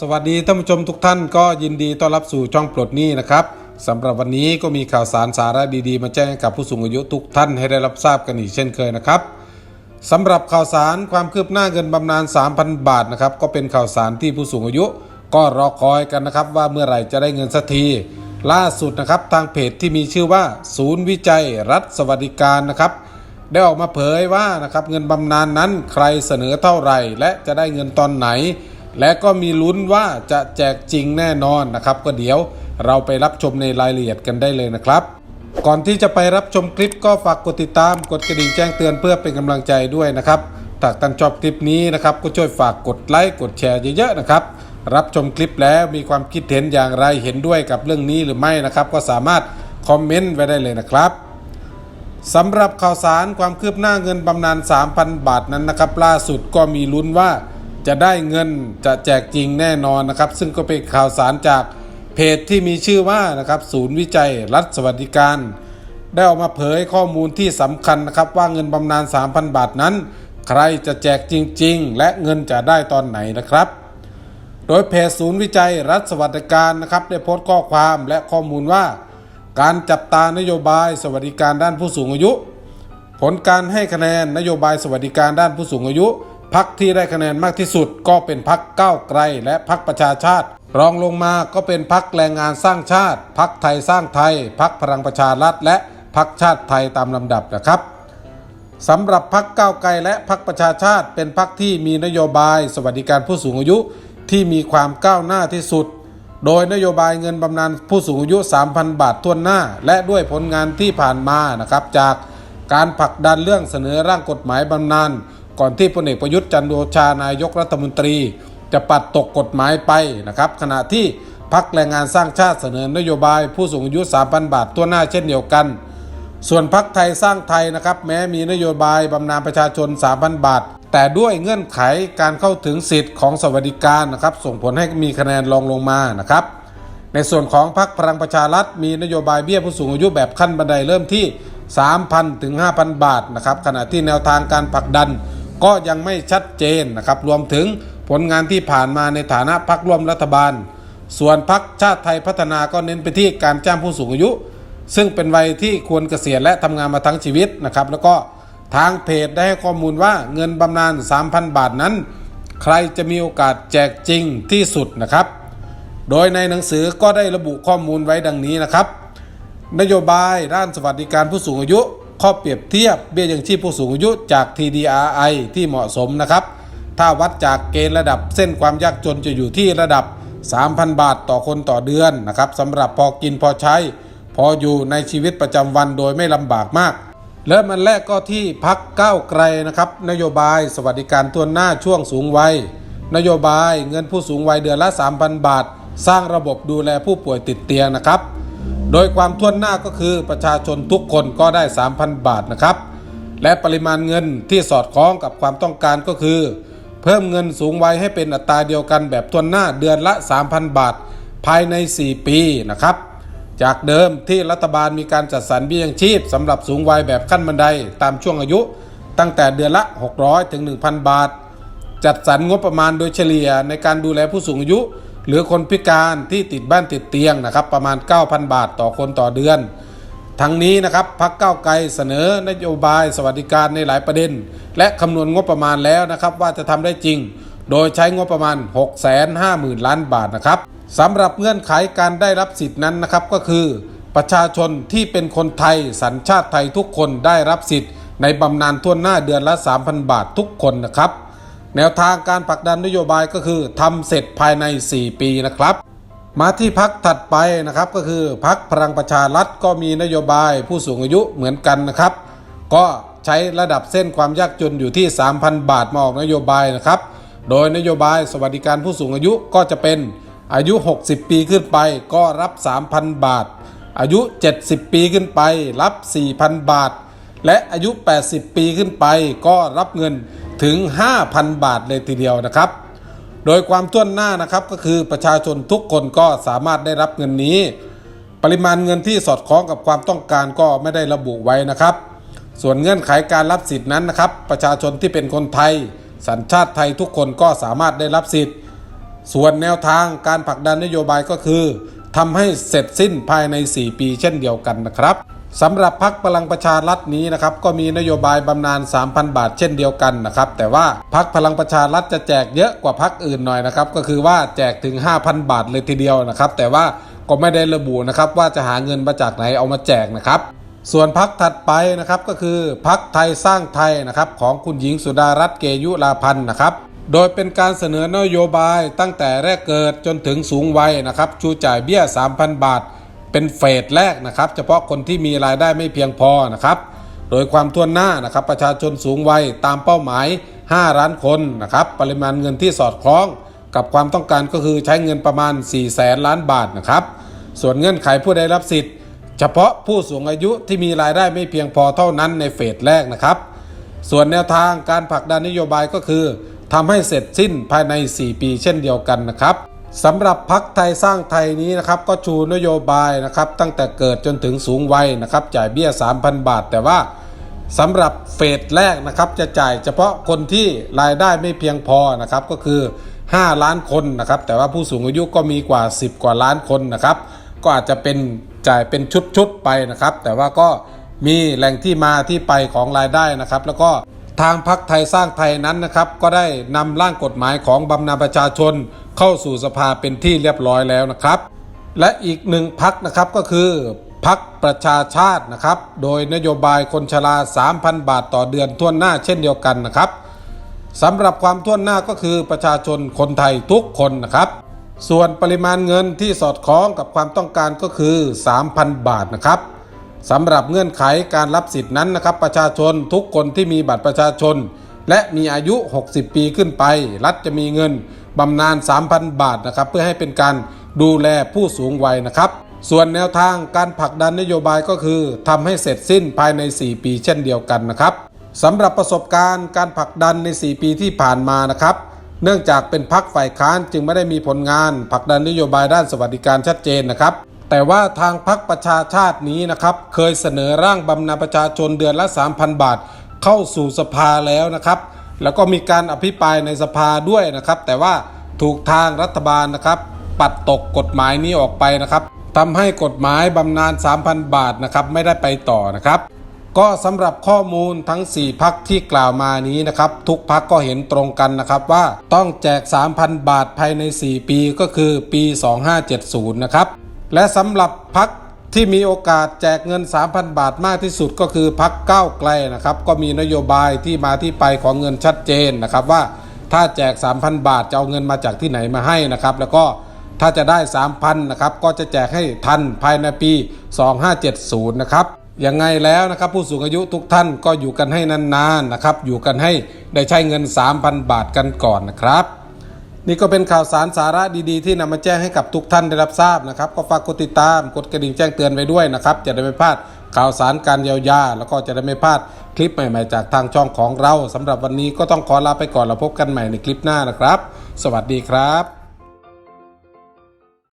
สวัสดีท่านผู้ชมทุกท่านก็ยินดีต้อนรับสู่ช่องปลดหนี้นะครับสำหรับวันนี้ก็มีข่าวสารสาระดีๆ มาแจ้งให้กับผู้สูงอายุทุกท่านให้ได้รับทราบกันอีกเช่นเคยนะครับสำหรับข่าวสารความคืบหน้าเงินบำนาญ 3,000 บาทนะครับก็เป็นข่าวสารที่ผู้สูงอายุ ก็รอคอยกันนะครับว่าเมื่อไหร่จะได้เงินสักทีล่าสุดนะครับทางเพจที่มีชื่อว่า ศูนย์วิจัย รัฐสวัสดิการนะครับได้ออกมาเผยว่านะครับเงินบำนาญนั้นใครเสนอเท่าไหร่ และจะได้เงินตอนไหน และก็มีลุ้นว่าจะแจกจริงแน่นอนนะครับ ก็เดี๋ยวเราไปรับชมในรายละเอียดกันได้เลยนะครับ ก่อนที่จะไปรับชมคลิปก็ฝากกดติดตามกดกระดิ่งแจ้งเตือนเพื่อเป็นกำลังใจด้วยนะครับถ้าท่านชอบคลิปนี้นะครับก็ช่วยฝากกดไลค์กดแชร์เยอะๆนะครับรับชมคลิปแล้วมีความคิดเห็นอย่างไรเห็นด้วยกับเรื่องนี้หรือไม่นะครับ ก็สามารถคอมเมนต์ไว้ได้เลยนะครับสำหรับข่าวสารความคืบหน้าเงินบำนาญ 3,000 บาทนั้นนะครับ ล่าสุดก็มีลุ้นว่า จะได้เงินจะแจกจริงแน่นอนนะครับ ซึ่งก็เป็นข่าวสารจากเพจที่มีชื่อว่านะครับ ศูนย์วิจัยรัฐสวัสดิการ ได้ออกมาเผยข้อมูลที่สำคัญนะครับ ว่าเงินบำนาญ 3,000 บาทนั้น ใครจะแจกจริง ๆ และเงินจะได้ตอนไหนนะครับ โดยเพจศูนย์วิจัยรัฐสวัสดิการนะครับได้โพสต์ข้อความและข้อมูลว่า การจับตานโยบายสวัสดิการด้านผู้สูงอายุ ผลการให้คะแนนนโยบายสวัสดิการด้านผู้สูงอายุ พักที่ได้คะแนนมากที่สุด ก็เป็นพักก้าวไกล และพักประชาชาติ รองลงมาก็เป็นพักแรงงานสร้างชาติ พักไทยสร้างไทย พักพลังประชารัฐ และพักชาติไทยตามลำดับนะครับสำหรับพักก้าวไกลและพักประชาชาติ เป็นพักที่มีนโยบาย สวัสดิการผู้สูงอายุที่มีความก้าวหน้าที่สุด โดยนโยบายเงินบำนาญผู้สูงอายุ 3,000 บาททวนหน้า และด้วยผลงานที่ผ่านมานะครับจากการผลักดันเรื่องเสนอร่างกฎหมายบำนาญ ก่อนที่พลเอกประยุทธ์จันทร์โอชานายกรัฐมนตรี จะปัดตกกฎหมายไปนะครับ ขณะที่พักแรงงานสร้างชาติเสนอนโยบายผู้สูงอายุ 3,000 บาททั่วหน้าเช่นเดียวกัน ส่วนพักไทยสร้างไทยนะครับ แม้มีนโยบายบำนาญประชาชน 3,000 บาท แต่ด้วยเงื่อนไขการเข้าถึงสิทธิ์ของสวัสดิการนะครับ ส่งผลให้มีคะแนนรองลงมานะครับในส่วนของพักพลังประชารัฐมีนโยบายเบี้ยผู้สูงอายุแบบขั้นบันไดเริ่มที่ 3,000 ถึง 5,000 บาทนะครับขณะที่แนวทางการผลักดัน ก็ยังไม่ชัดเจนนะครับ รวมถึงผลงานที่ผ่านมาในฐานะพักร่วมรัฐบาล ส่วนพักชาติไทยพัฒนาก็เน้นไปที่การจ้างผู้สูงอายุ ซึ่งเป็นวัยที่ควรเกษียณและทำงานมาทั้งชีวิตนะครับ แล้วก็ทางเพจได้ให้ข้อมูลว่าเงินบำนาญ 3,000 บาทนั้น ใครจะมีโอกาสแจกจริงที่สุดนะครับ โดยในหนังสือก็ได้ระบุข้อมูลไว้ดังนี้นะครับ นโยบายด้านสวัสดิการผู้สูงอายุ ข้อเปรียบเทียบเบี้ยยังชีพผู้สูงอายุจาก TDRI ที่เหมาะสมนะครับ ถ้าวัดจากเกณฑ์ระดับเส้นความยากจนจะอยู่ที่ระดับ 3,000 บาทต่อคนต่อเดือนนะครับสำหรับพอกินพอใช้ พออยู่ในชีวิตประจำวันโดยไม่ลำบากมากและมันแรกก็ที่พักก้าวไกลนะครับ นโยบายสวัสดิการตัวหน้าช่วงสูงวัย นโยบายเงินผู้สูงวัยเดือนละ 3,000 บาท สร้างระบบดูแลผู้ป่วยติดเตียงนะครับ โดยความท่วนหน้าก็คือประชาชนทุกคนก็ได้ 3,000 บาทนะครับ และปริมาณเงินที่สอดคล้องกับความต้องการก็คือ เพิ่มเงินสูงวัยให้เป็นอัตราเดียวกันแบบทวนหน้าเดือนละ 3,000 บาท ภายใน 4 ปีนะครับ จากเดิมที่รัฐบาลมีการจัดสรรเบี้ยยังชีพสำหรับสูงวัยแบบขั้นบันไดตามช่วงอายุ ตั้งแต่เดือนละ 600 ถึง 1,000 บาท จัดสรรงบประมาณโดยเฉลี่ยในการดูแลผู้สูงอายุ หรือคนพิการที่ติดบ้านติดเตียงนะครับประมาณ 9,000 บาทต่อคนต่อเดือน ทั้งนี้นะครับพักเก้าไกลเสนอนโยบายสวัสดิการในหลายประเด็น และคำนวณงบประมาณแล้วนะครับว่าจะทำได้จริง โดยใช้งบประมาณ 650,000 ล้านบาทนะครับสำหรับเงื่อนไขการได้รับสิทธินั้นนะครับก็คือ ประชาชนที่เป็นคนไทยสัญชาติไทยทุกคนได้รับสิทธิ์ในบำนาญทั่วหน้าเดือนละ 3,000 บาททุกคนนะครับ แนวทางการผลักดันนโยบายก็คือทำเสร็จภายใน 4 ปีนะครับ มาที่พักถัดไปนะครับก็คือพักพลังประชารัฐก็มีนโยบายผู้สูงอายุเหมือนกันนะครับ ก็ใช้ระดับเส้นความยากจนอยู่ที่ 3,000 บาทมาออกนโยบายนะครับ โดยนโยบายสวัสดิการผู้สูงอายุก็จะเป็นอายุ 60 ปีขึ้นไปก็รับ 3,000 บาท อายุ 70 ปีขึ้นไปรับ 4,000 บาท และอายุ 80 ปีขึ้นไปก็รับเงิน ถึง 5,000 บาทเลยทีเดียวนะครับ โดยความต้วนหน้านะครับก็คือประชาชนทุกคนก็สามารถได้รับเงินนี้ ปริมาณเงินที่สอดคล้องกับความต้องการก็ไม่ได้ระบุไว้นะครับ ส่วนเงื่อนไขการรับสิทธินั้นนะครับ ประชาชนที่เป็นคนไทย สัญชาติไทยทุกคนก็สามารถได้รับสิทธิ์ ส่วนแนวทางการผลักดันนโยบายก็คือทำให้เสร็จสิ้นภายใน 4 ปีเช่นเดียวกันนะครับ สำหรับพักพลังประชารัฐนี้นะครับก็มีนโยบายบำนาญ 3,000 บาทเช่นเดียวกันนะครับแต่ว่าพักพลังประชารัฐจะแจกเยอะกว่าพักอื่นหน่อยนะครับก็คือว่าแจกถึง 5,000 บาทเลยทีเดียวนะครับแต่ว่าก็ไม่ได้ระบุนะครับว่าจะหาเงินมาจากไหนเอามาแจกนะครับส่วนพักถัดไปนะครับก็คือพักไทยสร้างไทยนะครับของคุณหญิงสุดารัตน์เกยุราพันธ์นะครับโดยเป็นการเสนอนโยบายตั้งแต่แรกเกิดจนถึงสูงวัยนะครับชูจ่ายเบี้ย 3,000 บาท เป็นเฟสแรกนะครับ เฉพาะคนที่มีรายได้ไม่เพียงพอนะครับ โดยความทั่วหน้านะครับประชาชนสูงวัยตามเป้าหมาย 5 ล้านคนนะครับ ปริมาณเงินที่สอดคล้อง กับความต้องการก็คือใช้เงินประมาณ4แสนล้านบาทนะครับ ส่วนเงื่อนไขผู้ได้รับสิทธิ์ เฉพาะผู้สูงอายุที่มีรายได้ไม่เพียงพอเท่านั้นในเฟสแรกนะครับ ส่วนแนวทางการผลักดันนโยบายก็คือทำให้เสร็จสิ้นภายใน 4 ปีเช่นเดียวกันนะครับ สำหรับพักไทยสร้างไทยนี้นะครับก็ชูนโยบายนะครับตั้งแต่เกิดจนถึงสูงวัยนะครับจ่ายเบี้ย 3,000 บาท แต่ว่าสำหรับเฟสแรกนะครับจะจ่ายเฉพาะคนที่รายได้ไม่เพียงพอนะครับก็คือ 5 ล้านคนนะครับแต่ว่าผู้สูงอายุก็มีกว่า 10 กว่าล้านคนนะครับก็อาจจะเป็นจ่ายเป็นชุดๆไปนะครับแต่ว่าก็มีแหล่งที่มาที่ไปของรายได้นะครับแล้วก็ทางพักไทยสร้างไทยนั้นนะครับก็ได้นำร่างกฎหมายของบำนาญประชาชน เข้าสู่สภาเป็นที่เรียบร้อยแล้วนะครับ และอีกหนึ่งพักนะครับก็คือพักประชาชาตินะครับ โดยนโยบายคนชรา 3,000 บาทต่อเดือนทั่วหน้าเช่นเดียวกันนะครับสำหรับความท่วนหน้าก็คือประชาชนคนไทยทุกคนนะครับ ส่วนปริมาณเงินที่สอดคล้องกับความต้องการก็คือ 3,000 บาทนะครับสำหรับเงื่อนไขการรับสิทธินั้นนะครับ ประชาชนทุกคนที่มีบัตรประชาชน และมีอายุ 60 ปีขึ้นไป รัฐจะมีเงิน บำนาญ 3,000 บาทนะครับเพื่อให้เป็นการดูแลผู้สูงวัยนะครับ ส่วนแนวทางการผลักดันนโยบายก็คือทำให้เสร็จสิ้นภายใน 4 ปีเช่นเดียวกันนะครับสำหรับประสบการณ์การผลักดันใน 4 ปีที่ผ่านมานะครับ เนื่องจากเป็นพักฝ่ายค้านจึงไม่ได้มีผลงานผลักดันนโยบายด้านสวัสดิการชัดเจนนะครับแต่ว่าทางพักประชาชาตินี้นะครับ เคยเสนอร่างบำนาญประชาชนเดือนละ 3,000 บาท เข้าสู่สภาแล้วนะครับ แล้วก็มีการอภิปรายในสภาด้วยนะครับ แต่ว่าถูกทางรัฐบาลนะครับ ปัดตกกฎหมายนี้ออกไปนะครับทำให้กฎหมายบำนาญ 3,000 บาทนะครับไม่ได้ไปต่อนะครับ ก็สำหรับข้อมูลทั้ง 4 พักที่กล่าวมานี้นะครับ ทุกพักก็เห็นตรงกันนะครับว่าต้องแจก 3,000 บาทภายใน 4 ปีก็คือปี 2570 นะครับ และสำหรับพัก ที่มีโอกาสแจกเงิน 3,000 บาทมากที่สุดก็คือพักก้าวไกลนะครับ ก็มีนโยบายที่มาที่ไปของเงินชัดเจนนะครับว่าถ้าแจก 3,000 บาทจะเอาเงินมาจากที่ไหนมาให้นะครับ แล้วก็ถ้าจะได้ 3,000นะครับก็จะแจกให้ทันภายในปี 2570 นะครับยังไงแล้วนะครับผู้สูงอายุทุกท่านก็อยู่กันให้นานๆนะครับ อยู่กันให้ได้ใช้เงิน 3,000 บาทกันก่อนนะครับ นี่ก็เป็นข่าวสารสาระดีๆ ที่นำมาแจ้งให้กับทุกท่านได้รับทราบนะครับ ก็ฝากกดติดตามกดกระดิ่งแจ้งเตือนไว้ด้วยนะครับ จะได้ไม่พลาดข่าวสารการเยียวยา แล้วก็จะได้ไม่พลาดคลิปใหม่ๆ จากทางช่องของเราสำหรับวันนี้ก็ต้องขอลาไปก่อนแล้วพบกันใหม่ในคลิปหน้านะครับ สวัสดีครับ